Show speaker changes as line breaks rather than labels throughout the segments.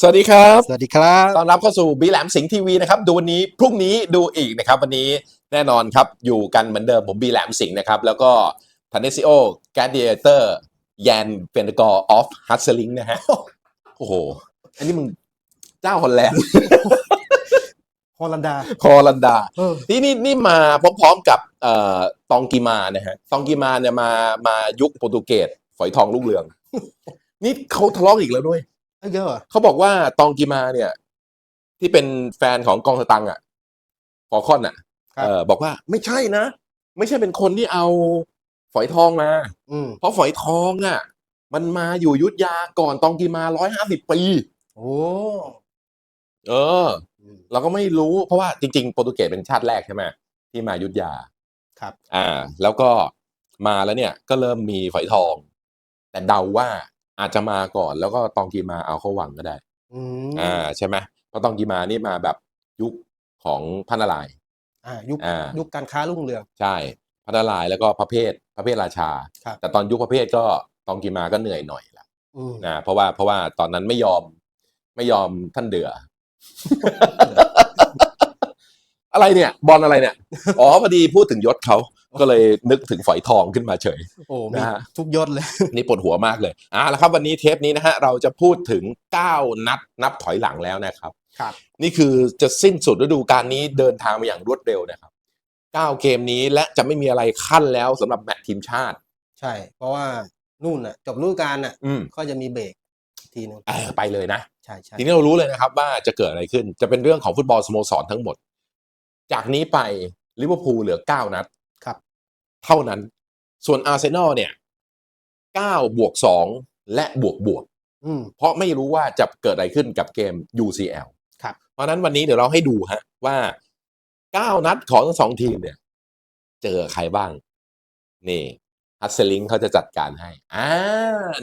สวัสดีครับ
สวัสดีครับ
ต้อนรับเข้าสู่บีแหลมสิงห์ทีวีนะครับ ดูวันนี้พรุ่งนี้ดูอีกนะครับวันนี้แน่นอนครับอยู่กันเหมือนเดิมผมบีแหลมสิงห์นะครับ แล้วก็ทันเนซิโอแกดเดียเตอร์แยนเฟนกอร์ออฟฮัตเซลิงนะฮะ โอ้โห อันนี้มึงเจ้าฮอลแลนด์
ฮอลันดา
ฮอลันดา
เออ
นี่นี่นี่มาพร้อมๆกับเอ่อตองกีมานะฮะตองกีมาเนี่ยมามายุคโปรตุเกสฝอยทองลูกเรือง นี่เขาทะเลาะอีกแล้วด้วย
เอ้ยเยอะเหรอ
เขาบอกว่าตองกีมาเนี่ย ที่เป็นแฟนของกองสตังค์อะฟอร์คอนอะเออบอกว่าไม่ใช่นะ ไม่ใช่เป็นคนที่เอาฝอยทองมา
อืม
เพราะฝอยทองอะ มันมาอยู่ยุทธยาก่อนตองกีมาร้อยห้าสิบปี
โอ้
เออ เราก็ไม่รู้เพราะว่าจริง ๆ โปรตุเกสเป็นชาติแรกใช่ไหมที่มายุทธยา
ครับ
อ่า แล้วก็มาแล้วเนี่ย ก็เริ่มมีฝอยทอง แต่เดาว่า อาจจะมาก่อนแล้วก็ตองกีมาเอาเข้าวังก็ได้
อืม
อ่าใช่ไหมเพราะตองกีมานี่มาแบบยุคของพระนารายณ์
อ่ายุค
อ่า
ยุคการค้ารุ่งเรือง
ใช่พระนารายณ์แล้วก็พระเพทพระเพทราชา
ครับ
แต่ตอนยุคพระเพทก็ตองกีมาก็เหนื่อยหน่อยละ
อืม
นะเพราะว่าเพราะว่าตอนนั้นไม่ยอมไม่ยอมท่านเดือ อะไรเนี่ย บอลอะไรเนี่ย อ๋อพอดีพูดถึงยศเขา ก็เลยนึกถึงฝอยทองขึ้นมาเฉย
โอ้มี
นะฮะ
ทุกยศเลย
นี่ปวดหัวมากเลยอ่าแล้วครับวันนี้เทปนี้นะฮะเราจะพูดถึง 9 นัดนับถอยหลังแล้วนะครับ
ครับ
นี่คือจะสิ้นสุดฤดูกาลนี้เดินทางมาอย่างรวดเร็วนะครับ 9 เกมนี้และจะไม่มีอะไรขั้นแล้วสำหรับแมตช์ทีมชาติ
ใช่ เพราะว่านู่นน่ะ จบฤดูกาลน่ะ
อืม
ก็จะมีเบรกอีกทีหนึง
เออไปเลยนะ
ใช่ใช่
ทีนี้เรารู้เลยนะครับว่าจะเกิดอะไรขึ้น จะเป็นเรื่องของฟุตบอลสโมสรทั้งหมด จากนี้ไปลิเวอร์พูลเหลือ 9 นัด
ครับ
เท่านั้น ส่วนอาร์เซนอลเนี่ย9บวก2และบวกบวก
อืม
เพราะไม่รู้ว่าจะเกิดอะไรขึ้นกับเกม UCL
ครับ
เพราะฉะนั้นวันนี้เดี๋ยวเราให้ดูฮะว่า9นัดของทั้งสองทีมเนี่ย เจอใครบ้าง นี่ฮัตเซลิงเขาจะจัดการให้อ่า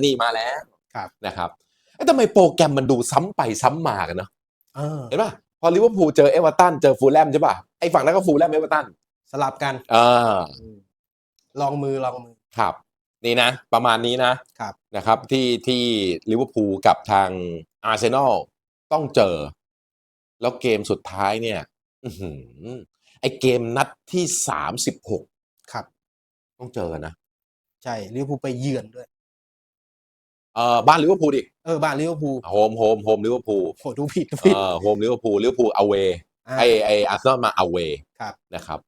นี่มาแล้ว
ครับ
นะครับเอ้ทำไมโปรแกรมมันดูซ้ำไปซ้ำมากันเนาะ
เออ
เห็นป่ะพอลิเวอร์พูลเจอเอเวอร์ตันเจอฟูลแลมใช่ป่ะไอ้ฝั่งนั้นก็ฟูลแลมเอเวอร์ตัน
สลับกัน
อ่า
อืม ลองมือลองมือ
ครับ นี่นะ ประมาณนี้นะ
ครับ
นะครับ ที่ที่ลิเวอร์พูลกับทางอาร์เซนอลต้องเจอ แล้วเกมสุดท้ายเนี่ยอื้อหือไอเกมนัดที่สามสิบหก
ครับ
ต้องเจอกันนะ
ใช่ลิเวอร์พูลไปเยือนด้วย
เอ่อบ้านลิเวอร์พูลดิ
เออบ้านลิเวอร์พูล
โฮมโฮมโฮมลิเวอร์พูล
โหดูผิดดูผิด
เอ่อโฮมลิเวอร์พูลลิเวอร์พูลอเว
อ่า
ไอไออาร์เซนอลมาอเว
ครับ
นะครับ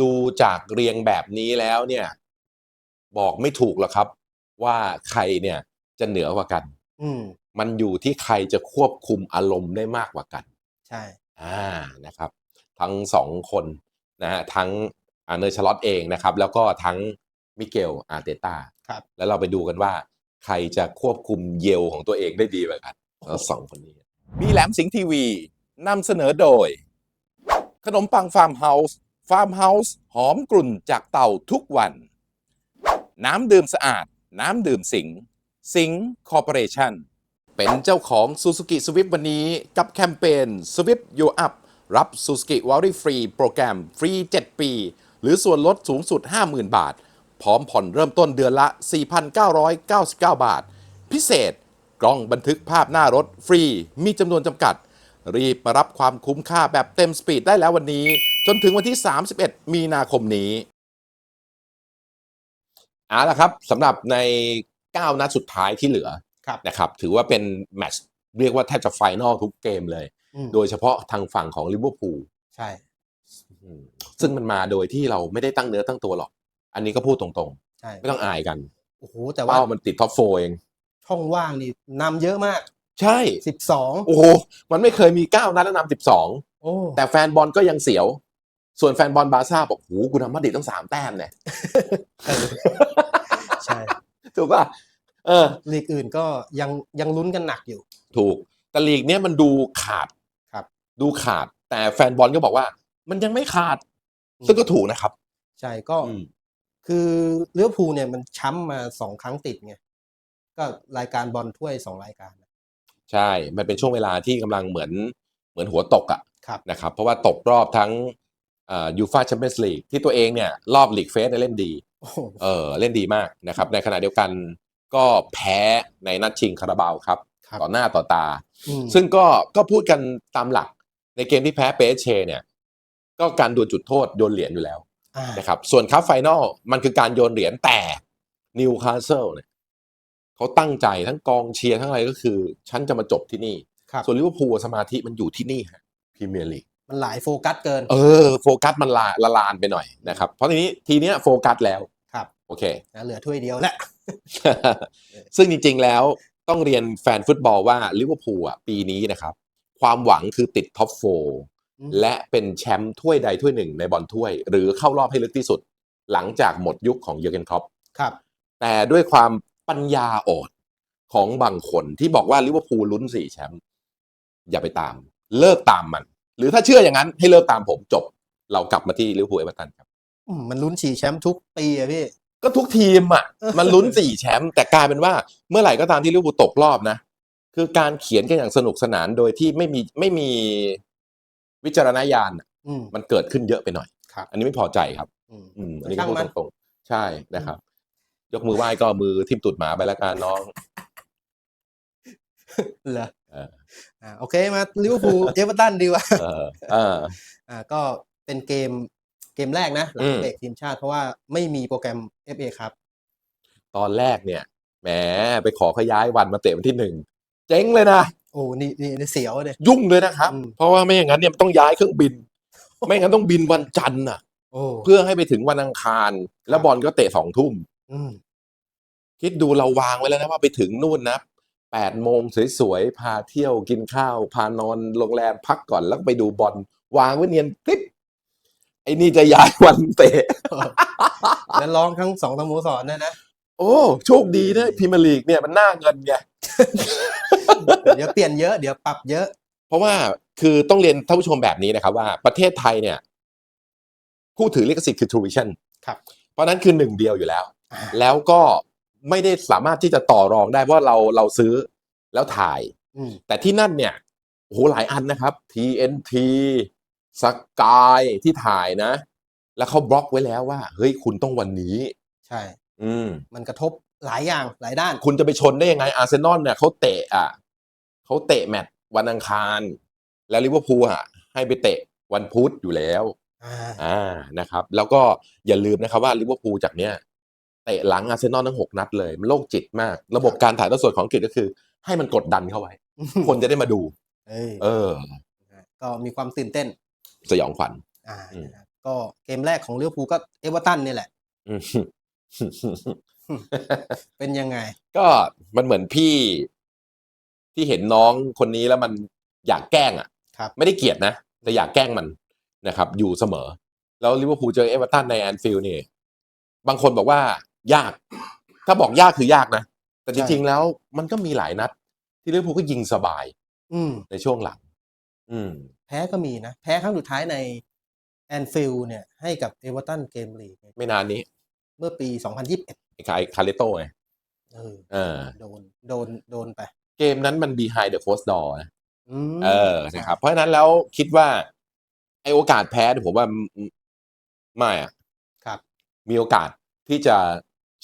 ดูจากเรียงแบบนี้แล้วเนี่ย บอกไม่ถูกหรอกครับ ว่าใครเนี่ยจะเหนือกว่ากัน
อืม
มันอยู่ที่ใครจะควบคุมอารมณ์ได้มากกว่ากัน
ใช่
อ่านะครับ ทั้งสองคนนะฮะทั้งอาเนอร์ชลอตเองนะครับ แล้วก็ทั้งมิเกลอาร์เตตา
ครับ
แล้วเราไปดูกันว่า ใครจะควบคุมเยลของตัวเองได้ดีกว่ากันแล้วสองคนนี้ มีแหลมสิงห์ทีวีนำเสนอโดย ขนมปังฟาร์มเฮาส์ ฟาร์มเฮาส์หอมกลุ่นจากเต่าทุกวัน น้ำดื่มสะอาด น้ำดื่มสิงห์สิงห์คอร์ปอเรชั่น เป็นเจ้าของ Suzuki Swift วันนี้กับแคมเปญ Swift You Up รับ Suzuki w a r r y Free โปรแกรมฟรี 7 ปี หรือส่วนลดสูงสุด 50,000 บาท พร้อมผ่อนเริ่มต้นเดือนละ 4,999 บาท พิเศษกล้องบันทึกภาพหน้ารถฟรี มีจำนวนจำกัด รีบมารับความคุ้มค่าแบบเต็มสปีดได้แล้ววันนี้ จนถึงวันที่ 31 มีนาคมนี้เอาละครับสำหรับใน 9 นัดสุดท้ายที่เหลือ
ครับ
นะครับ ถือว่าเป็นแมตช์เรียกว่าแทบจะไฟนอลทุกเกมเลย
อืม
โดยเฉพาะทางฝั่งของลิเวอร์พูล
ใช่
อืมซึ่งมันมาโดยที่เราไม่ได้ตั้งเนื้อตั้งตัวหรอก อันนี้ก็พูดตรง
ใช่
ๆไม่ต้องอายกัน
โอ้โหแต่ว่า
เป้ามันติดท็อปโฟเอง
ช่องว่างนี่นำเยอะมาก
ใช่
สิบสอง
โอ้โหมันไม่เคยมี9นัดแล้วนำสิบสอง
โอ้
แต่แฟนบอลก็ยังเสียว ส่วนแฟนบอลบาร์ซ่าบอกโหกูทำมาดริดตั้งสามแต้มเนี่ย
ใช่
ถูกป่ะเออ
ลีกอื่นก็ยังยังลุ้นกันหนักอยู่
ถูก แต่ลีกเนี้ยมันดูขาด
ครับ
ดูขาด แต่แฟนบอลก็บอกว่า มันยังไม่ขาด
อืม
ซึ่งก็ถูกนะครับ
ใช่ก็
อืม
คือเลี้ยวภูลเนี่ยมันช้ำมาสองครั้งติดไงก็รายการบอลถ้วยสองรายการ
ใช่ มันเป็นช่วงเวลาที่กำลังเหมือนเหมือนหัวตกอะ
ครับ
นะครับ เพราะว่าตกรอบทั้ง ยูฟาแชมเปี้ยนส์ลีกที่ตัวเองเนี่ยรอบลีกเฟสเล่นดี
โอ้โห
เออเล่นดีมากนะครับ ในขณะเดียวกันก็แพ้ในนัดชิงคาราบาวครับ
ครับ
ต่อหน้าต่อตา
อืม
ซึ่งก็ก็พูดกันตามหลัก ในเกมที่แพ้เปเชเนี่ยก็การดวลจุดโทษโยนเหรียญอยู่แล้ว
อ่า
นะครับส่วนคัพไฟนอลมันคือการโยนเหรียญแต่นิวคาสเซิลเนี่ยเขาตั้งใจทั้งกองเชียร์ทั้งอะไรก็คือ ฉันจะมาจบที่นี่
ครับ
ส่วนลิเวอร์พูลสมาธิมันอยู่ที่นี่ฮะพรีเมียร์ลีก
มันหลายโฟกัสเกิน
เออโฟกัสมันละละลานไปหน่อยนะครับ เพราะทีนี้ทีเนี้ยโฟกัสแล้ว
ครับ
โอเค
นะเหลือถ้วยเดียวแหละ
ซึ่งจริงๆแล้วต้องเรียนแฟนฟุตบอลว่าลิเวอร์พูลอะปีนี้นะครับ ความหวังคือติดท็อปโฟ
อืม
และเป็นแชมป์ถ้วยใดถ้วยหนึ่งในบอลถ้วย หรือเข้ารอบให้ลึกที่สุด หลังจากหมดยุคของเยอร์เกนครอป
ครับ
แต่ด้วยความปัญญาอ่อนของบางคนที่บอกว่าลิเวอร์พูลลุ้นสี่แชมป์อย่าไปตาม เลิกตามมัน หรือถ้าเชื่ออย่างนั้นให้เลิกตามผมจบ เรากลับมาที่ลิเวอร์พูลเอเวอร์ตันครับ
อืมมันลุ้นฉี่แชมป์ทุกปีอะพี่
ก็ทุกทีมอะ มันลุ้นสี่แชมป์แต่กลายเป็นว่าเมื่อไหร่ก็ตามที่ลิเวอร์พูลตกรอบนะ คือการเขียนกันอย่างสนุกสนานโดยที่ไม่มีไม่มีวิจารณญาณอะ
อืม
มันเกิดขึ้นเยอะไปหน่อย
ครับ
อันนี้ไม่พอใจครับ
อืม
อืมอันนี้ก็
ช่าง
พูด
มัน
ตรงๆใช่นะครับ ยกมือไหว้ก็มือทิ่มตุดหมาไปละกันน้อง
เหรอ
เออ
อ่าโอเคมาลิเวอร์พูลเอเวอร์ตันดีกว่า
เออเออ
อ่าก็เป็นเกมเกมแรกนะหลั
อื
ง
ม
เบรกทีมชาติเพราะว่าไม่มีโปรแกรม FA ครับ
ตอนแรกเนี่ยแหมไปขอขย้ายวันมาเตะวันที่หนึ่งเจ๊งเลยนะ
โอ้นี่นี่นี่เสียวเลย
ยุ่งเลยนะครับ
อืม
เพราะว่าไม่อย่างนั้นเนี่ยมันต้องย้ายเครื่องบิน ไม่งั้นต้องบินวันจันทร์น่ะ
โอ้
เพื่อให้ไปถึงวันอังคาร แล้วบอลก็เตะสองทุ่ม
อืม
คิดดูเราวางไว้แล้วนะว่าไปถึงนู่นนะ แปดโมงสวยๆ พาเที่ยวกินข้าว พานอนโรงแรมพักก่อนแล้วก็ไปดูบอลวางไว้เนียนกริบไอ้นี่จะย้ายวันเตะ
แล้วร้องทั้งสองสโมสรนะนะ
โอ้ โชคดีนะพรีเมียร์ลีกเนี่ยมันน่าเงินไง
เดี๋ยวเปลี่ยนเยอะเดี๋ยวปรับเยอะ
เพราะว่าคือต้องเรียนท่านผู้ชมแบบนี้นะครับว่าประเทศไทยเนี่ย ผู้ถือลิขสิทธิ์คือ True Vision
ครับ
เพราะนั้นคือหนึ่งเดียวอยู่แล้ว
อ่า
แล้วก็ ไม่ได้สามารถที่จะต่อรองได้เพราะเราเราซื้อแล้วถ่าย
อืม
แต่ที่นั่นเนี่ยโอ้โหหลายอันนะครับ TNT สกายที่ถ่ายนะ แล้วเขาบล็อกไว้แล้วว่า เฮ้ยคุณต้องวันนี้
ใช่
อืม
มันกระทบหลายอย่างหลายด้าน
คุณจะไปชนได้ยังไงอาร์เซนอลเนี่ยเขาเตะอะเขาเตะแมตช์วันอังคาร แล้วลิเวอร์พูลอะ ให้ไปเตะวันพุธอยู่แล้ว
อ่า
อ่านะครับ แล้วก็อย่าลืมนะครับว่าลิเวอร์พูลจากเนี้ย เตะหลังอาร์เซนอลทั้งหกนัดเลยมันโรคจิตมาก ระบบการถ่ายทอดสดของอังกฤษก็คือ ให้มันกดดันเข้าไว้ คนจะได้มาดู
เอ้ย
เออ
ก็มีความตื่นเต้น
สยองขวัญ
อ่า
อืม
นะครับก็เกมแรกของลิเวอร์พูลก็เอเวอร์ตันนี่แหละ
อืม
เป็นยังไง
ก็มันเหมือนพี่ที่เห็นน้องคนนี้แล้วมันอยากแกล้งอะ
ครับ
ไม่ได้เกลียดนะ แต่อยากแกล้งมันนะครับ อยู่เสมอ แล้วลิเวอร์พูลเจอเอเวอร์ตันในแอนฟิลด์นี่ บางคนบอกว่า ยาก ถ้าบอกยากคือยากนะ แต่จริงๆแล้วมันก็มีหลายนัด ที่ลิเวอร์พูลก็ยิงสบาย
อืม
ในช่วงหลัง อืม
แพ้ก็มีนะ แพ้ครั้งสุดท้ายในแอนฟิลด์เนี่ย ให้กับเอเวอร์ตันเกมลีก
ไม่นานนี้
เมื่อปี 2021
ไอ้คาคาเลโต้ไง
เออ
เออ
โดนโดนโดนไป
เกมนั้นมัน behind the closed door นะ
อืม
เออ นะครับ เพราะฉะนั้นแล้วคิดว่า ไอโอกาสแพ้เนี่ยผมว่าไม่ไม่อะ
ครับ
มีโอกาสที่จะ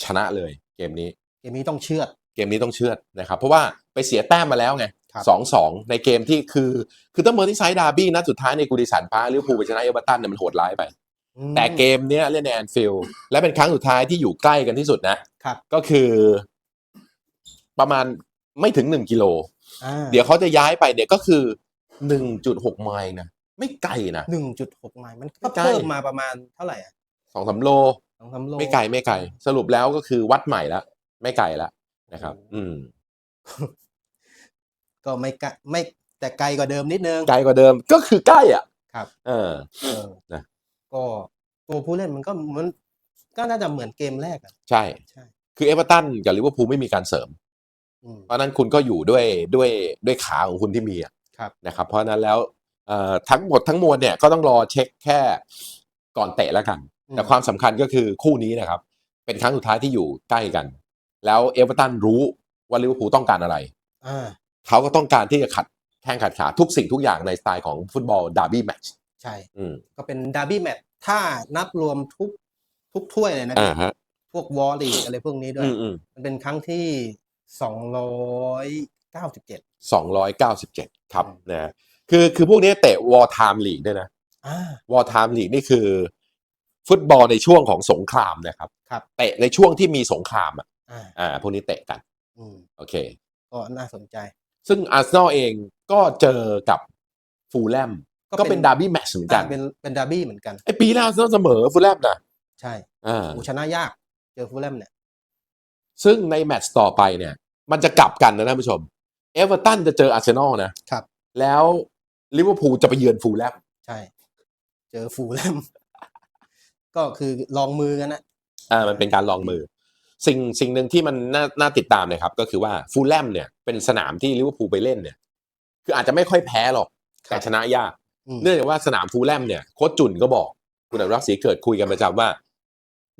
ชนะเลยเกมนี้
เกมนี้ต้องเชื่อด
เกมนี้ต้องเชื่อดนะครับเพราะว่าไปเสียแต้มมาแล้วไง
ครับ
สองสองในเกมที่คือคือต้องเมอร์ที่ไซด์ดาร์บี้นัดสุดท้ายในกูดิสันพาร์คลิเวอร์พูลไปชนะเอเวอร์ตันเนี่ยมันโหดร้ายไป
อืม
แต่เกมเนี้ยเล่นในแอนฟิลด์และเป็นครั้งสุดท้ายที่อยู่ใกล้กันที่สุดนะ
ครับ
ก็คือประมาณไม่ถึงหนึ่งกิโล
อ่า
เดี๋ยวเขาจะย้ายไปเนี่ยก็คือหนึ่งจุดหกไมล์นะไม่ไกลนะ
หนึ่งจุดหกไมล์มันก็
ใกล้
เพิ่มมาประมาณเท่าไหร่อะ
สองสามโล
สองสามโล
ไม่ไกลไม่ไกล สรุปแล้วก็คือวัดใหม่แล้วไม่ไกลแล้วนะครับ อืม
ก็ไม่ไกลไม่แต่ไกลกว่าเดิมนิดนึง
ไกลกว่าเดิมก็คือใกล้อะ
ครับ
เออ
เออ
นะ
ก็ตัวผู้เล่นมันก็มันก็น่าจะเหมือนเกมแรกอะ
ใช่
ใช่
คือเอเวอร์ตันกับลิเวอร์พูลไม่มีการเสริม
อืม
เพราะฉะนั้นคุณก็อยู่ด้วยด้วยด้วยขาของคุณที่มีอะ
ครับ
นะครับ เพราะฉะนั้นแล้วเอ่อทั้งหมดทั้งมวลเนี่ยก็ต้องรอเช็คแค่ก่อนเตะแล้วกัน แต่ความสำคัญก็คือคู่นี้นะครับ เป็นครั้งสุดท้ายที่อยู่ใกล้กัน แล้วเอเวอร์ตันรู้ว่าลิเวอร์พูลต้องการอะไร
อ่า
เขาก็ต้องการที่จะขัดแข้งขัดขาทุกสิ่งทุกอย่างในสไตล์ของฟุตบอลดาร์บี้แมตช์
ใช่
อืม
ก็เป็นดาร์บี้แมตช์ถ้านับรวมทุกทุกถ้วยเลยนะ
อ่าฮะ
พวกวอลลีอะไรพวกนี้ด้ว
อื
ย
มอืม
มันเป็นครั้งที่สองร้อย297
297ครับ
อืม
นะคือคือพวกนี้เตะวอ r t ไทม์ลีกด้วยนะ
อ่า
วอ r t ไทม์ลีกนี่คือ ฟุตบอลในช่วงของสงครามนะครับ
ครับ
เตะในช่วงที่มีสงครามอะ
อ่า
อ่าพวกนี้เตะกัน
อืม
โอเค
ก็น่าสนใจ
ซึ่งอาร์เซนอลเองก็เจอกับฟูลแลม
ก็
ก็
เป็
เป็นนดาร์บี้แมตช์เหมือนกัน
เป็นเป็นดาร์บี้เหมือนกัน
ไอปีแรกอาร์เซนอลเสมอฟูลแลมนะ
ใช่
อ่า
โอ้ชนะยากเจอฟูลแลมเนี่ย
ซึ่งในแมตช์ต่อไปเนี่ย มันจะกลับกันนะท่านผู้ชม เอเวอร์ตันจะเจออาร์เซนอลนะ
ครับ
แล้วลิเวอร์พูลจะไปเยือนฟูลแลม
ใช่ เจอฟูลแลม ก็คือลองมือกันนะ
อ่ามันเป็นการลองมือ สิ่งสิ่งหนึ่งที่มันน่าน่าติดตามนะครับ ก็คือว่าฟูลแลมเนี่ยเป็นสนามที่ลิเวอร์พูลไปเล่นเนี่ย คืออาจจะไม่ค่อยแพ้หรอกแต่ชนะยาก
อืม
เนื่องจากว่าสนามฟูลแลมเนี่ยโค้ชจุนก็บอกคุณอนุรักษ์ศรีเกิดคุยกันประจำว่า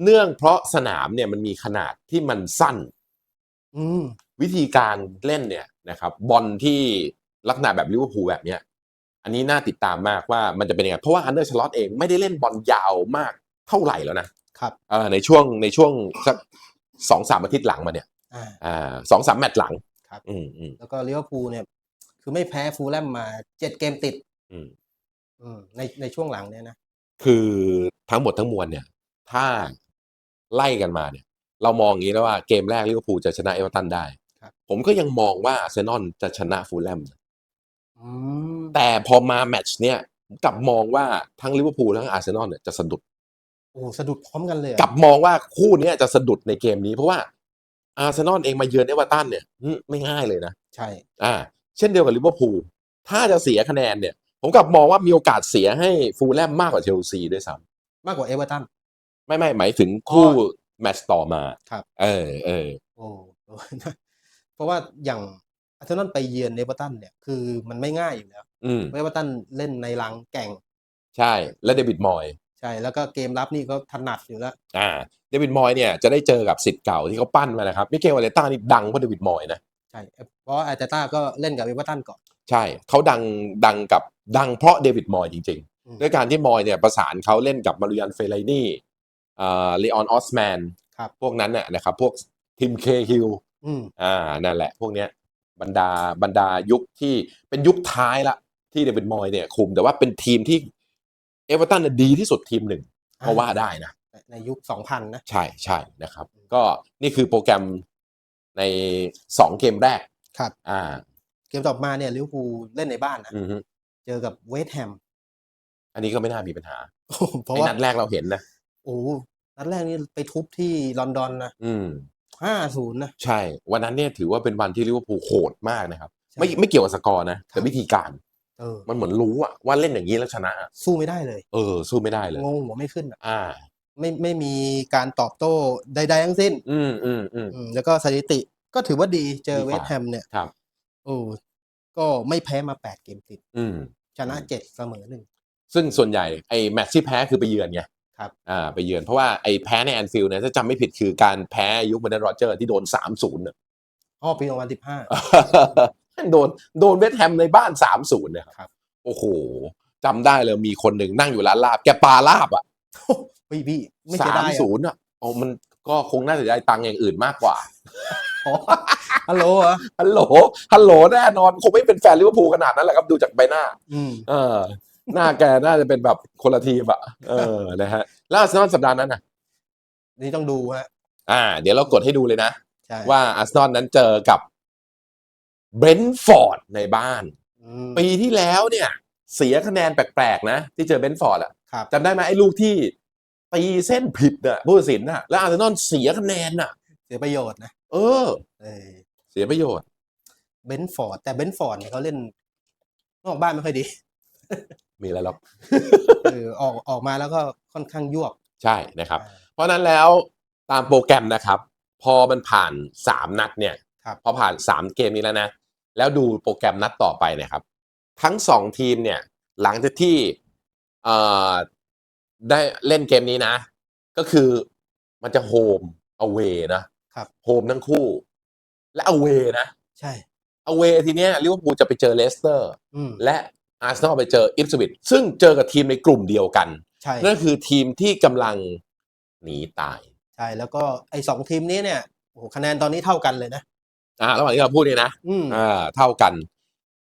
เนื่องเพราะสนามเนี่ยมันมีขนาดที่มันสั้น
อืม
วิธีการเล่นเนี่ยนะครับ บอลที่ลักษณะแบบลิเวอร์พูลแบบเนี้ยอันนี้น่าติดตามมากว่ามันจะเป็นยังไงเพราะว่าอันเดอร์ชลอตเองไม่ได้เล่นบอลยาวมาก เท่าไหร่แล้วนะครับเอ่อในช่วงในช่วงสักสองสามอาทิตย์หลังมาเนี่ย
อ่า
อ่าสองสามแมตช์หลัง
ครับ
อืมอืม
แล้วก็ลิเวอร์พูลเนี่ย คือไม่แพ้ฟูลแลมมาเจ็ดเกมติด
อืม
อืมในในช่วงหลังเนี่ยนะ
คือทั้งหมดทั้งมวลเนี่ย ถ้าไล่กันมาเนี่ย เรามองอย่างนี้แล้วว่าเกมแรกลิเวอร์พูลจะชนะเอเวอร์ตันได้
ครับ
ผมก็ยังมองว่าอาร์เซนอลจะชนะฟูลแลม
อืม
แต่พอมาแมตช์เนี่ยกลับมองว่าทั้งลิเวอร์พูลทั้งอาร์เซนอลเนี่ยจะสะดุด
โอ้สะดุดพร้อมกันเลยอะ
กลับมองว่าคู่เนี้ยจะสะดุดในเกมนี้ เพราะว่าอาร์เซนอลเองมาเยือนเอเวอร์ตันเนี่ยอืมไม่ง่ายเลยนะ
ใช่
อ่า เช่นเดียวกับลิเวอร์พูลถ้าจะเสียคะแนนเนี่ย ผมกลับมองว่ามีโอกาสเสียให้ฟูลแลมมากกว่าเชลซีด้วยซ้
มากกว่าเอเวอร์ตันำ
ไม่ไม่หมายถึงคู่
อ๋อ
แมตช์ต่อมา
ครับ
เออเออ
โอ้โอ้เพราะว่าอย่างอาร์เซนอลไปเยือนเอเวอร์ตันเนี่ยคือมันไม่ง่ายอยู่แล้ว
อืม
เอเวอร์ตันเล่นในรังแก่ง
ใช่และเดวิดมอย
ใช่แล้วก็เกมรับนี่ก็ถนัดอยู่แล้ว
อ่าเดวิดมอยเนี่ยจะได้เจอกับสิทธิ์เก่าที่เขาปั้นมานะครับมิเกลวาเลต้านี่ดังเพราะเดวิดมอยนะ
ใช่เพราะอาร์เตต้าก็เล่นกับเอเวอร์ตันก่อน
ใช่เขาดังดังกับดังเพราะเดวิดมอยจริง
อืม
ๆด้วยการที่มอยเนี่ยประสานเขาเล่นกับมาริยันเฟลไลนี่อ่าเลออนออสแมน
ครับ
พวกนั้นน่ะนะครับพวกทีมเคฮิล
อืม
อ่านั่นแหละ พวกเนี้ยบรรดาบรรดายุคที่เป็นยุคท้ายละที่เดวิดมอยเนี่ยคุมแต่ว่าเป็นทีมที่ เอเวอร์ตันน่ะดีที่สุดทีมหนึ่งก็ว่าได้นะ
ในยุคสองพันนะ
ใช่ใช่นะครับ ก็นี่คือโปรแกรมในสองเกมแรก
ครับ
อ่า
เกมต่อมาเนี่ยลิเวอร์พูลเล่นในบ้านนะ
อือฮึ
เจอกับเวสต์แฮม
อันนี้ก็ไม่น่ามีปัญหา
เพราะ
ไอ้
ว่า
นัดแรกเราเห็นนะ
โอ้นัดแรกนี่ไปทุบที่ลอนดอนนะ
อืม
ห้าศูนย์นะ
ใช่ วันนั้นเนี่ยถือว่าเป็นวันที่ลิเวอร์พูลโหดมากนะครับ
ใช่
ไม่ไม่เกี่ยวกับสกอร์นะ
ครั
แต่
บ
วิธีการ
เออ
มันเหมือนรู้อะว่าเล่นอย่างนี้แล้วชนะอะ
สู้ไม่ได้เลย
เออ สู้ไม่ได้เลย
งงหัวไม่ขึ้นอะ
อ่า
ไม่ไม่มีการตอบโต้ใดๆทั้งสิ้น
อืมอืมอืม
อืมแล้วก็สถิติก็ถือว่าดีเจอ
ดีกว่า
เวสต์แฮมเนี่ย
ครับ
โอ้ก็ไม่แพ้มาแปดเกมติด
อืม
ชนะเจ็ดเสมอหนึ่ง
ซึ่งส่วนใหญ่ไอ้แมตช์ที่แพ้คือไปเยือนไง
ครับ
อ่าไปเยือนเพราะว่าไอ้แพ้ในแอนฟิลด์เนี่ยถ้าจำไม่ผิดคือการแพ้ยุคเบรนดนโรเจอร์ที่โดนสามศูนย์
อ้อปีสองพันสิบห้า
โดนโดนเวสต์แฮมในบ้านสามศูนย์เนี่ย
ครับ
โอ้โหจำได้เลยมีคนหนึ่งนั่งอยู่ร้านลาบ แกปลาลาบอะ
พี่พี่ไม่
สา
เสีย
ม
ดายอะ
ศูนย์อะโอ้มันก็คงน่าจะได้ตังค์อย่างอื่นมากกว่า
อ๋อฮัลโหลเหรอ
ฮัลโหลฮัลโหลแน่นอนคงไม่เป็นแฟนลิเวอร์พูลขนาดนั้นแหละครับดูจากใบหน้า
อืม
เออ หน้าแกน่าจะเป็นแบบคนละทีมอะเออนะฮะแล้วอาร์เซนอลสัปดาห์นั้นอะ
นี่ต้องดูฮะ
อ่า เดี๋ยวเรากดให้ดูเลยนะ
ใช่
ว่าอาร์เซนอลนั้นเจอกับ เบรนท์ฟอร์ดในบ้าน
อืม
ปีที่แล้วเนี่ย เสียคะแนนแปลกๆนะ ที่เจอเบรนท์ฟอร์ดอะ
ครับ
จำได้ไหมไอ้ลูกที่ตีเส้นผิดน่ะผู้ตัดสินน่ะ แล้วอาร์เซนอลเสียคะแนนน่ะ
เสียประโยชน์นะ
เออ
เออ
เสียประโยชน์
เบนฟอร์ดแต่เบนฟอร์ดเนี่ยเขาเล่นนอกบ้านไม่ค่อยดี
มีอะไรหรอก
เออออกออกมาแล้วก็ค่อนข้างยวบ
ใช่นะครับ เพราะฉะนั้นแล้วตามโปรแกรมนะครับ พอมันผ่านสามนัดเนี่ย
ครับ
พอผ่านสามเกมนี้แล้วนะ แล้วดูโปรแกรมนัดต่อไปเนะครับ ทั้งสองทีมเนี่ยหลังจากที่เอ่อได้เล่นเกมนี้นะ ก็คือมันจะโฮมอเวนะครับโฮมทั้งคู่ และอเวนะ
ใช่
อเวทีเนี้ยลิเวอร์พูลจะไปเจอเลสเตอร์
อืม
และอาร์เซนอลไปเจออิปสวิตซึ่งเจอกับทีมในกลุ่มเดียวกัน
ใช่
นั่นคือทีมที่กำลังหนีตาย
ใช่ แล้วก็ไอ้สองทีมนี้เนี่ยโอ้โหคะแนนตอนนี้เท่ากันเลยนะ
อ่าระหว่างที่เราพูดเนี่ยนะ
อืม
อ่าเท่ากัน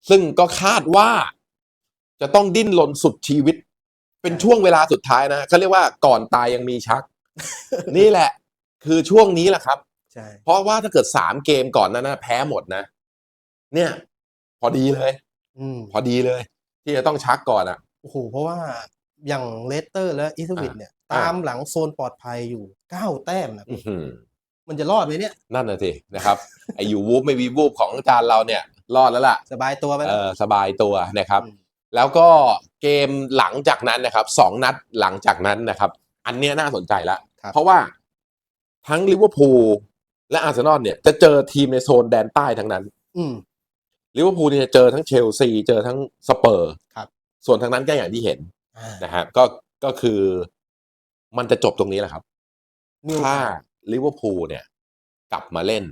ซึ่งก็คาดว่าจะต้องดิ้นรนสุดชีวิต เป็นช่วงเวลาสุดท้ายนะเขาเรียกว่าก่อนตายยังมีชัก นี่แหละ คือช่วงนี้แหละครับ
ใช่
เพราะว่าถ้าเกิดสามเกมก่อนนั้นนะแพ้หมดนะ เนี่ย พอดีเลย
อืม
พอดีเลย ที่จะต้องชักก่อนอะ
โอ้โหเพราะว่าอย่างเลสเตอร์และอิสวิตเนี่ย
อ่า
ตามหลังโซนปลอดภัยอยู่เก้าแต้มนะ
อื้
พี่
อหือ
มันจะรอดไหมเนี่ย
นั่นน่ะสินะครับ ไออยู่วูบไม่วีวูบของจานเราเนี่ย รอดแล้วล่ะ
สบายตัวไป
เอ
แล้ว
อสบายตัวนะครับ
อืม
แล้วก็เกมหลังจากนั้นนะครับสองนัดหลังจากนั้นนะครับ อันเนี้ยน่าสนใจละ
ครับ
เพราะว่าทั้งลิเวอร์พูลและอาร์เซนอลเนี่ยจะเจอทีมในโซนแดนใต้ทั้งนั้น
อืม
ลิเวอร์พูลเนี่ยจะเจอทั้งเชลซีเจอทั้งสเปอร์
ครับ
ส่วนทางนั้นก็อย่างที่เห็น
อ่า
นะฮะก็ก็คือมันจะจบตรงนี้แหละครับ
มีโอ
ถ้ากา
ส
ลิเวอร์พูลเนี่ย กลับมาเล่น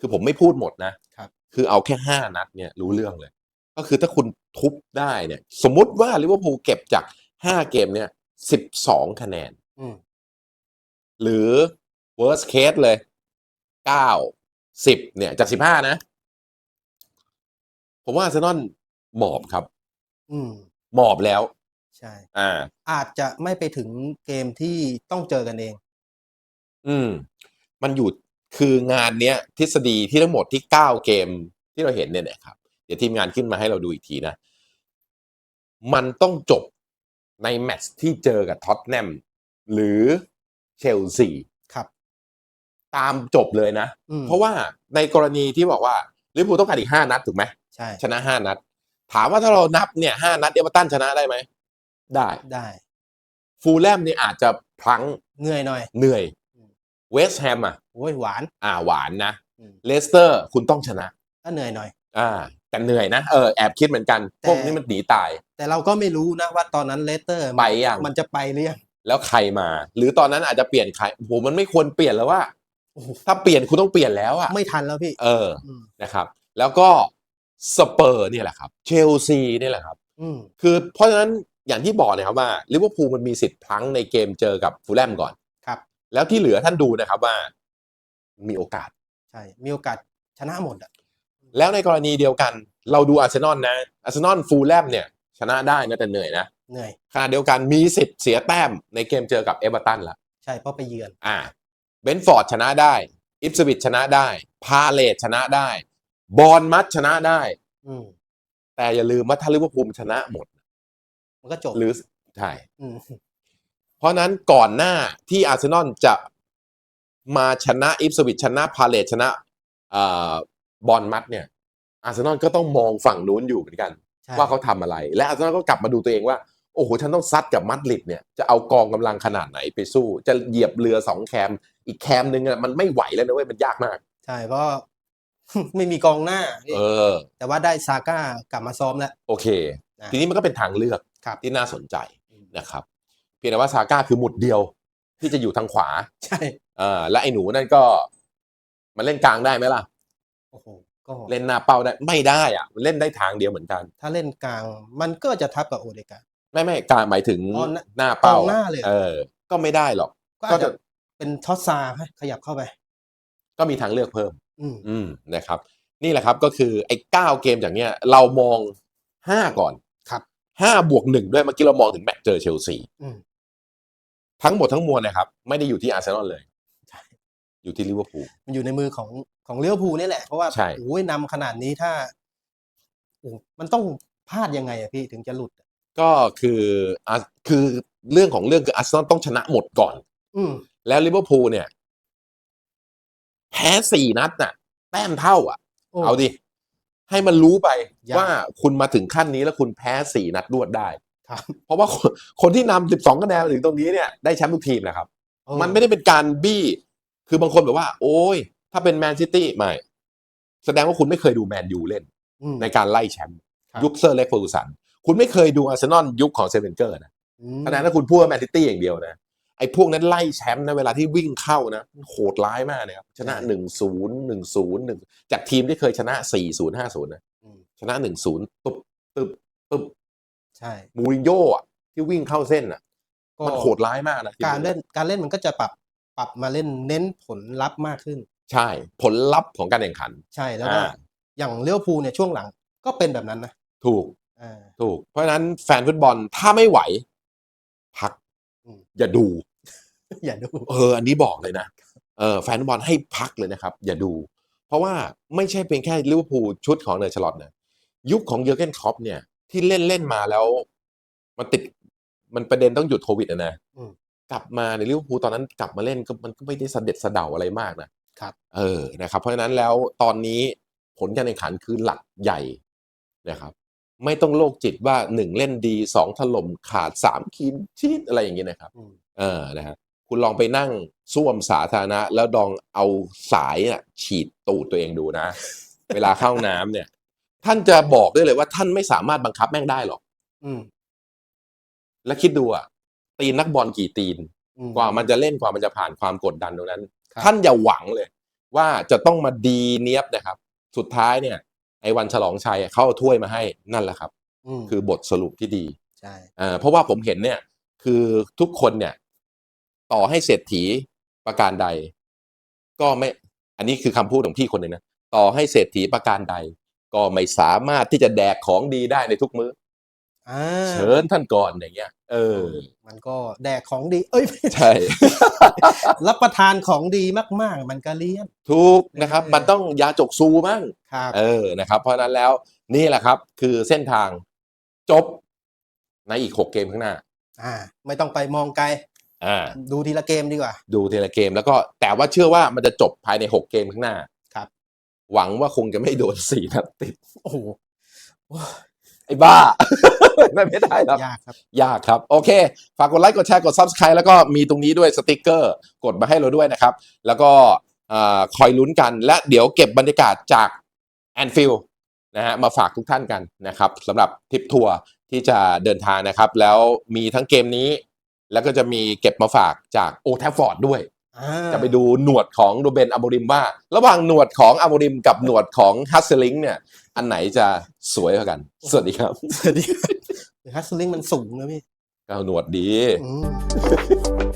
คือผมไม่พูดหมดนะ
ครับ
คือเอาแค่ห้านัดเนี่ยรู้เรื่องเลย ก็คือถ้าคุณทุบได้เนี่ย สมมุติว่าลิเวอร์พูลเก็บจากห้าเกมเนี่ยสิบสองคะแนน
อืม
หรือ worst case เลยเก้าสิบเนี่ย จากสิบห้านะ ผมว่าอาร์เซนอลหมอบครับ
อืม
หมอบแล้ว
ใช่
อ่า
อาจจะไม่ไปถึงเกมที่ต้องเจอกันเอง
อืม มันอยู่คืองานเนี้ยทฤษฎีที่ทั้งหมดที่เก้าเกมที่เราเห็นเนี่ยนะครับ เดี๋ยวทีมงานขึ้นมาให้เราดูอีกทีนะ มันต้องจบในแมตช์ที่เจอกับท็อตแนมหรือเชลซี
ครับ
ตามจบเลยนะ
อืม
เพราะว่าในกรณีที่บอกว่าลิเวอร์พูลต้องการอีกห้านัดถูกไหม
ใช่
ชนะห้านัด ถามว่าถ้าเรานับเนี่ยห้านัดเอเวอร์ตันชนะได้ไหมได้
ได้
ฟูลแลมนี่อาจจะพลั้ง
เหนื่อยหน่อย
เหนื่อย
อืม
เวสต์แฮมอะ
โอ้ยหวาน
อ่าหวานนะ
อืม
เลสเตอร์คุณต้องชนะ
ก็เหนื่อยหน่อย
อ่าแต่เหนื่อยนะเออแอบคิดเหมือนกัน
แต่
พวกนี้มันหนีตาย
แต่เราก็ไม่รู้นะว่าตอนนั้นเลสเตอร์
ไปยัง
มันจะไปหรือยัง
แล้วใครมา หรือตอนนั้นอาจจะเปลี่ยนใครโอ้โหมันไม่ควรเปลี่ยนแล้วว่า
โอ้โห
ถ้าเปลี่ยนคุณต้องเปลี่ยนแล้วอะ
ไม่ทันแล้วพี่
เออ
อืม
นะครับ แล้วก็สเปอร์เนี่ยแหละครับเชลซีเนี่ยแหละครับ
อืม
คือเพราะฉะนั้นอย่างที่บอกนะครับว่าลิเวอร์พูลมันมีสิทธิ์พลั้งในเกมเจอกับฟูลแลมก่อน
ครับ
แล้วที่เหลือท่านดูนะครับว่า มีโอกาส
ใช่ มีโอกาสชนะหมดอะ
แล้วในกรณีเดียวกัน เราดูอาร์เซนอลนะอาร์เซนอลฟูลแลมเนี่ย ชนะได้นะแต่เหนื่อยนะ
เหนื่อย
ขณะเดียวกันมีสิทธิ์เสียแต้มในเกมเจอกับเอเวอร์ตันละ
ใช่เพราะไปเยือน
อ่าเบนฟอร์ดชนะได้อิปสวิตชนะได้ พาเลตชนะได้ บอลมัดชนะได้
อืม
แต่อย่าลืมว่าถ้าลิเวอร์พูลชนะหมด
มันก็จบ
หรือใช่
อืม
เพราะนั้นก่อนหน้าที่อาร์เซนอลจะมาชนะอิปสวิตชนะพาเลตชนะเอ่อบอลมัดเนี่ย อาร์เซนอลก็ต้องมองฝั่งนู้นอยู่เหมือนกัน
ใช่
ว่าเขาทำอะไร และอาร์เซนอลก็กลับมาดูตัวเองว่า โอ้โห ฉันต้องซัดกับมัดริดเนี่ยจะเอากองกำลังขนาดไหนไปสู้ จะเหยียบเรือสองแคม อีกแคมหนึ่งอะมันไม่ไหวแล้วนะเว้ยมันยากมาก
ใช่เพราะไม่มีกองหน้าพี่
เออ
แต่ว่าได้ซาก้ากลับมาซ้อมแล้ว
โอเค
นะ
ทีนี้มันก็เป็นทางเลือก
ครับ
ที่น่าสนใจนะครับ เพียงแต่ว่าซาก้าคือหมุดเดียว ที่จะอยู่ทางขวา
ใช่
เออและไอ้หนูนั่นก็ มันเล่นกลางได้ไหมล่ะ
โอ้โหก็
เล่นหน้าเป้าได้ไม่ได้อะมันเล่นได้ทางเดียวเหมือนกัน
ถ้าเล่นกลาง มันก็จะทับกับโอเดกา
ไม่ไม่กลางหมายถึง
อ๋อหน้า
หน้าเป้าก
องหน้าเลยเหรอ
เออ ก็ไม่ได้หรอก
ก็
ก็
อาจ
จะ
จะเป็นทอสซาไหมขยับเข้าไป
ก็มีทางเลือกเพิ่ม
อืม
อืมนะครับ นี่แหละครับก็คือไอ้เก้าเกมจากเนี้ยเรามองห้าก่อน
ครับ
ห้าบวกหนึ่งด้วยเมื่อกี้เรามองถึงแมตช์เจอเชลซี
อืม
ทั้งหมดทั้งมวลนะครับ ไม่ได้อยู่ที่อาร์เซนอลเลย อยู่ที่ลิเวอร์พูล
มันอยู่ในมือของของเลี้ยวภูลนี่แหละ เพราะว่า
ใช่
โอ้ยนำขนาดนี้ถ้าโอ้มันต้องพลาดยังไงอะพี่ถึงจะหลุดอะ
ก็คืออะคือเรื่องของเรื่องคืออาร์เซนอลต้องชนะหมดก่อน
อืม
แล้วลิเวอร์พูลเนี่ยแพ้สี่นัดน่ะแต้มเท่าอะ
โอ้
เอาดิ ให้มันรู้ไป
ยาก
ว่าคุณมาถึงขั้นนี้แล้วคุณแพ้สี่นัดรวดได้
ครับ
เพราะว่าคนคนที่นำสิบสองคะแนนมาถึงตรงนี้เนี่ยได้แชมป์ทุกทีมนะครับ
เออ
มันไม่ได้เป็นการบี้ คือบางคนแบบว่า โอ้ย ถ้าเป็นแมนซิตี้ไม่ แสดงว่าคุณไม่เคยดูแมนยูเล่น
อืม
ในการไล่แชมป์
ครับ
ยุคเซอร์เล็กเฟอร์กูสัน คุณไม่เคยดูอาร์เซนอลยุคของเซเวนเกอร์นะ
อืม
ขณะนั้นคุณพูดว่าแมนซิตี้อย่างเดียวนะไอ้พวกนั้นไล่แชมป์นะเวลาที่วิ่งเข้านะโหดร้ายมากนะครับชนะหนึ่งศูนย์หนึ่งศูนย์หนึ่งจากทีมที่เคยชนะสี่ศูนย์ห้าศูนย์นะ
อืม
ชนะหนึ่งศูนย์ตึบตึบตึบ
ใช่
มูรินโญ่อะที่วิ่งเข้าเส้นอะ
ก็
มันโหดร้ายมากนะ
การเล่นการเล่นมันก็จะปรับปรับมาเล่นเน้นผลลัพธ์มากขึ้น
ใช่ผลลัพธ์ของการแข่งขัน
ใช่แล้วก็
อ่า
อย่างเลี้ยวภูลเนี่ยช่วงหลังก็เป็นแบบนั้นนะ
ถูก
อ่า
ถูก เพราะฉะนั้นแฟนฟุตบอลถ้าไม่ไหว พัก
อืม
อย่าดู
อย่าดู
เออ อันนี้บอกเลยนะเออแฟนฟุตบอลให้พักเลยนะครับ อย่าดู เพราะว่าไม่ใช่เพียงแค่ลิเวอร์พูลชุดของเนอร์ชลอตนะยุคของเยอร์เกนคล็อปเนี่ย ที่เล่นเล่นมาแล้ว มันติดมันประเด็นต้องหยุดโควิดอะนะ
อืม
กลับมาในลิเวอร์พูลตอนนั้นกลับมาเล่นก็มันก็ไม่ได้สเด็จสะเดาอะไรมากนะครับ เออนะครับ เพราะฉะนั้นแล้วตอนนี้ผลการแข่งขันคือหลักใหญ่นะครับ ไม่ต้องโลกจิตว่าหนึ่งเล่นดีสองถล่มขาดสามคีนชีตอะไรอย่างเงี้ยนะครับ
อืม
เออนะฮะคุณลองไปนั่งส้วมสาธารณะ แล้วลองเอาสายน่ะฉีดตูดตัวเองดูนะ เวลาเข้าห้องน้ำเนี่ย ท่านจะบอกได้เลยว่าท่านไม่สามารถบังคับแม่งได้หรอก
อืม
แล้วคิดดูอะ ตีนนักบอลกี่ตีน
อืม
กว่ามันจะเล่นกว่ามันจะผ่านความกดดันตรงนั้น
ครับ
ท่านอย่าหวังเลย ว่าจะต้องมาดีเนียบนะครับ สุดท้ายเนี่ย ไอ้วันฉลองชัยเขาเอาถ้วยมาให้นั่นแหละครับ
อืม
คือบทสรุปที่ดี
ใช่
อ่าเพราะว่าผมเห็นเนี่ย คือทุกคนเนี่ย ต่อให้เศรษฐีประการใด ก็ไม่ อันนี้คือคำพูดของพี่คนหนึ่งนะ ต่อให้เศรษฐีประการใด ก็ไม่สามารถที่จะแดกของดีได้ในทุกมื้อ
อ่า
เชิญท่านก่อนอย่างเงี้ย เออ
มันก็แดกของดี เอ้ย
ใช่
รับประทานของดีมาก ๆ มันก็เลี่ยน
ทุกนะครับ
เออ
มันต้องยาจกซูมั้ง
ครับ
เออนะครับ เพราะฉะนั้นแล้วนี่แหละครับ คือเส้นทางจบในอีกหกเกมข้างหน้า
อ่า ไม่ต้องไปมองไกล
อ่า
ดูทีละเกมดีกว่า
ดูทีละเกมแล้วก็แต่ว่าเชื่อว่ามันจะจบภายในหกเกมข้างหน้า
ครับ
หวังว่าคงจะไม่โดนสี่นัดติด
โอ้โห
ไอ้บ้าไม่ไม่ได้หรอก
ยากครับ
ยากครับ โอเค ฝากกดไลค์กดแชร์กด Subscribe แล้วก็มีตรงนี้ด้วยสติกเกอร์ กดมาให้เราด้วยนะครับ แล้วก็อ่าคอยลุ้นกันและเดี๋ยวเก็บบรรยากาศจากแอนฟิลนะฮะมาฝากทุกท่านกันนะครับสำหรับทริปทัวร์ที่จะเดินทางนะครับ แล้วมีทั้งเกมนี้ แล้วก็จะมีเก็บมาฝากจากโอแทฟฟอร์ดด้วย
อ่า
จะไปดูหนวดของโรเบนอโมริมว่า ระหว่างหนวดของอโมริมกับหนวดของฮัสเซลิงเนี่ย อันไหนจะสวยกว่ากัน สวัสดีครับ
สวัสดีครับฮัสลิงมันสูงนะพี่
เอาหนวดดี
อืม